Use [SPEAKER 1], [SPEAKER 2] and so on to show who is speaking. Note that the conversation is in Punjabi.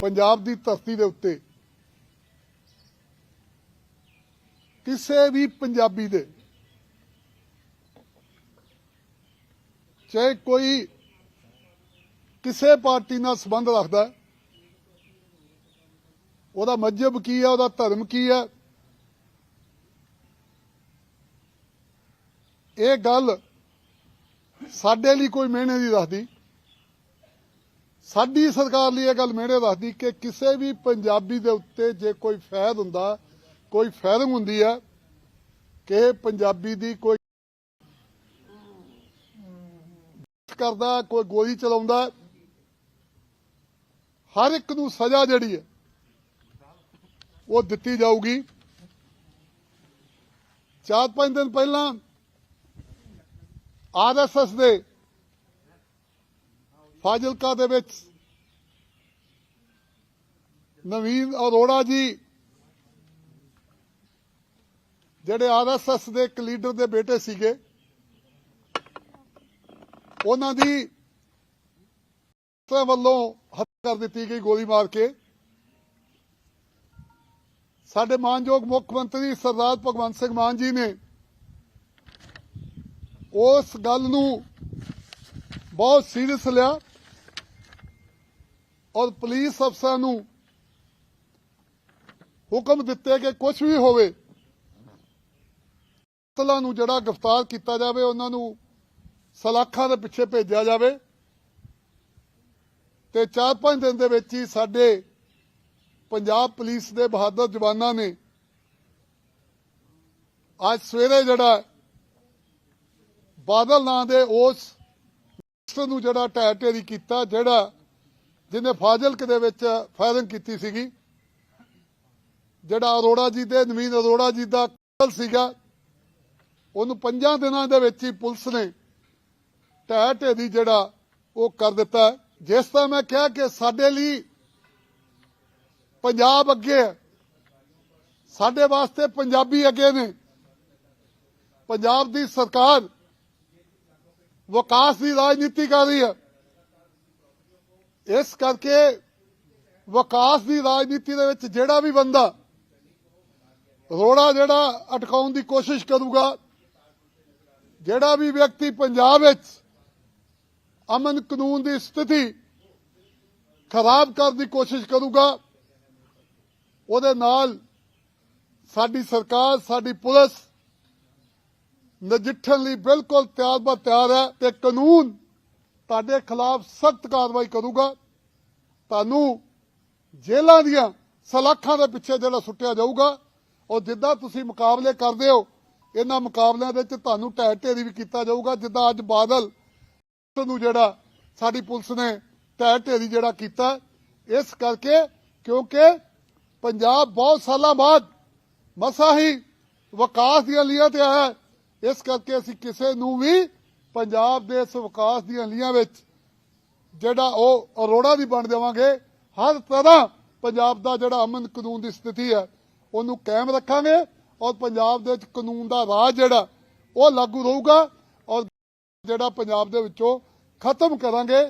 [SPEAKER 1] ਪੰਜਾਬ ਦੀ ਧਰਤੀ ਦੇ ਉੱਤੇ ਕਿਸੇ ਵੀ ਪੰਜਾਬੀ ਦੇ, ਚਾਹੇ ਕੋਈ ਕਿਸੇ ਪਾਰਟੀ ਨਾਲ ਸੰਬੰਧ ਰੱਖਦਾ ਉਹਦਾ ਮਜ਼ਹਬ ਕੀ ਹੈ, ਉਹਦਾ ਧਰਮ ਕੀ ਹੈ, ਇਹ ਗੱਲ ਸਾਡੇ ਲਈ ਕੋਈ ਮਿਹਣੇ ਦੀ ਦੱਸਦੀ। ਸਾਡੀ ਸਰਕਾਰ ਲਈ ਇਹ ਗੱਲ ਮਿਹਣੇ ਦੱਸਦੀ ਕਿ ਕਿਸੇ ਵੀ ਪੰਜਾਬੀ ਦੇ ਉੱਤੇ ਜੇ ਕੋਈ ਫੈਦ ਹੁੰਦਾ, ਕੋਈ ਫੈਰਿੰਗ ਹੁੰਦੀ ਹੈ ਕਿ ਪੰਜਾਬੀ ਦੀ ਕੋਈ ਕਰਦਾ, ਕੋਈ ਗੋਲੀ ਚਲਾਉਂਦਾ, ਹਰ ਇੱਕ ਨੂੰ ਸਜ਼ਾ ਜਿਹੜੀ ਹੈ, ਉਹ ਦਿੱਤੀ ਜਾਊਗੀ। ਚਾਰ ਪੰਜ ਦਿਨ ਪਹਿਲਾਂ ਆਰਐਸਐਸ ਦੇ ਫਾਜ਼ਿਲਕਾ ਦੇ ਵਿੱਚ ਨਵੀਨ ਅਰੋੜਾ ਜੀ, ਜਿਹੜੇ ਆਰਐਸਐਸ ਦੇ ਇੱਕ ਲੀਡਰ ਦੇ ਬੇਟੇ ਸੀਗੇ, ਉਹਨਾਂ ਦੀ ਤੇ ਵੱਲੋਂ ਹੱਤਿਆ ਕਰ ਦਿੱਤੀ ਗਈ, ਗੋਲੀ ਮਾਰ ਕੇ। ਸਾਡੇ ਮਾਨਯੋਗ ਮੁੱਖ ਮੰਤਰੀ ਸਰਦਾਰ ਭਗਵੰਤ ਸਿੰਘ ਮਾਨ ਜੀ ਨੇ ਉਸ ਗੱਲ ਨੂੰ ਬਹੁਤ ਸੀਰੀਅਸ ਲਿਆ। ਔਰ ਪੁਲਿਸ ਅਫਸਰਾਂ ਨੂੰ ਹੁਕਮ ਦਿੱਤੇ ਕਿ ਕੁਝ ਵੀ ਹੋਵੇ ਤਲਾ ਨੂੰ ਜਿਹੜਾ ਗ੍ਰਿਫਤਾਰ ਕੀਤਾ ਜਾਵੇ, ਉਹਨਾਂ ਨੂੰ ਸਲਾਖਾਂ ਦੇ ਪਿੱਛੇ ਭੇਜਿਆ ਜਾਵੇ ਤੇ 4-5 ਦਿਨ ਦੇ ਵਿੱਚ ਹੀ ਸਾਡੇ ਪੰਜਾਬ ਪੁਲਿਸ ਦੇ ਬਹਾਦਰ ਜਵਾਨਾਂ ਨੇ ਅੱਜ ਸਵੇਰੇ ਜਿਹੜਾ ਬਾਦਲ ਨਾਂ ਦੇ ਉਸ ਨੂੰ ਜਿਹੜਾ ਢਹਿ ਢੇਰੀ ਕੀਤਾ, ਜਿਹੜਾ ਜਿਹਨੇ ਫਾਜ਼ਿਲਕ ਦੇ ਵਿੱਚ ਫਾਇਰਿੰਗ ਕੀਤੀ ਸੀਗੀ, ਜਿਹੜਾ ਅਰੋੜਾ ਜੀ ਦੇ, ਨਵੀਨ ਅਰੋੜਾ ਜੀ ਦਾ ਕਤਲ ਸੀਗਾ, ਉਹਨੂੰ ਪੰਜਾਂ ਦਿਨਾਂ ਦੇ ਵਿੱਚ ਹੀ ਪੁਲਿਸ ਨੇ ਢਹਿ ਢੇਰੀ ਜਿਹੜਾ ਉਹ ਕਰ ਦਿੱਤਾ ਜਿਸ ਤਰ੍ਹਾਂ ਮੈਂ ਕਿਹਾ ਕਿ ਸਾਡੇ ਲਈ ਪੰਜਾਬ ਅੱਗੇ ਹੈ, ਸਾਡੇ ਵਾਸਤੇ ਪੰਜਾਬੀ ਅੱਗੇ ਨੇ। ਪੰਜਾਬ ਦੀ ਸਰਕਾਰ ਵਿਕਾਸ ਦੀ ਰਾਜਨੀਤੀ ਕਰ ਰਹੀ ਹੈ। ਇਸ ਕਰਕੇ ਵਿਕਾਸ ਦੀ ਰਾਜਨੀਤੀ ਦੇ ਵਿੱਚ ਜਿਹੜਾ ਵੀ ਬੰਦਾ ਰੋੜਾ ਜਿਹੜਾ ਅਟਕਾਉਣ ਦੀ ਕੋਸ਼ਿਸ਼ ਕਰੂਗਾ, ਜਿਹੜਾ ਵੀ ਵਿਅਕਤੀ ਪੰਜਾਬ ਵਿੱਚ ਅਮਨ ਕਾਨੂੰਨ ਦੀ ਸਥਿਤੀ ਖਰਾਬ ਕਰਨ ਦੀ ਕੋਸ਼ਿਸ਼ ਕਰੂਗਾ, ਉਹਦੇ ਨਾਲ ਸਾਡੀ ਸਰਕਾਰ, ਸਾਡੀ ਪੁਲਿਸ ਨਜਿੱਠਣ ਲਈ ਬਿਲਕੁਲ ਤਿਆਰ ਬਾ ਤਿਆਰ ਹੈ ਤੇ ਕਾਨੂੰਨ ਤੁਹਾਡੇ ਖਿਲਾਫ ਸਖਤ ਕਾਰਵਾਈ ਕਰੂਗਾ। ਤੁਹਾਨੂੰ ਜੇਲ੍ਹਾਂ ਦੀਆਂ ਸਲਾਖਾਂ ਦੇ ਪਿੱਛੇ ਜਿਹੜਾ ਸੁੱਟਿਆ ਜਾਊਗਾ ਔਰ ਜਿੱਦਾਂ ਤੁਸੀਂ ਮੁਕਾਬਲੇ ਕਰਦੇ ਹੋ, ਇਹਨਾਂ ਮੁਕਾਬਲਿਆਂ ਦੇ ਵਿੱਚ ਤੁਹਾਨੂੰ ਢਹਿ ਢੇਰੀ ਵੀ ਕੀਤਾ ਜਾਊਗਾ, ਜਿੱਦਾਂ ਅੱਜ ਬਾਦਲ ਨੂੰ ਜਿਹੜਾ ਸਾਡੀ ਪੁਲਿਸ ਨੇ ਢਹਿ ਢੇਰੀ ਜਿਹੜਾ ਕੀਤਾ। ਇਸ ਕਰਕੇ ਕਿਉਂਕਿ ਪੰਜਾਬ ਬਹੁਤ ਸਾਲਾਂ ਬਾਅਦ ਮਸਾ ਹੀ ਵਿਕਾਸ ਦੀਆਂ ਲੀਹਾਂ ਤੇ ਆਇਆ ਇਸ ਕਰਕੇ ਅਸੀਂ ਕਿਸੇ ਨੂੰ ਵੀ ਪੰਜਾਬ ਦੇ ਇਸ ਵਿਕਾਸ ਦੀਆਂ ਲੀਹਾਂ ਵਿੱਚ ਜਿਹੜਾ ਉਹ ਅਰੋੜਾ ਦੀ ਬਣ ਦੇਵਾਂਗੇ ਹਰ ਤਰ੍ਹਾਂ ਪੰਜਾਬ ਦਾ ਜਿਹੜਾ ਅਮਨ ਕਾਨੂੰਨ ਦੀ ਸਥਿਤੀ ਹੈ, ਉਹਨੂੰ ਕਾਇਮ ਰੱਖਾਂਗੇ ਔਰ ਪੰਜਾਬ ਦੇ ਵਿੱਚ ਕਾਨੂੰਨ ਦਾ ਰਾਜ ਜਿਹੜਾ, ਉਹ ਲਾਗੂ ਰਹੂਗਾ ਔਰ ਜਿਹੜਾ ਪੰਜਾਬ ਦੇ ਵਿੱਚੋਂ ਖਤਮ ਕਰਾਂਗੇ।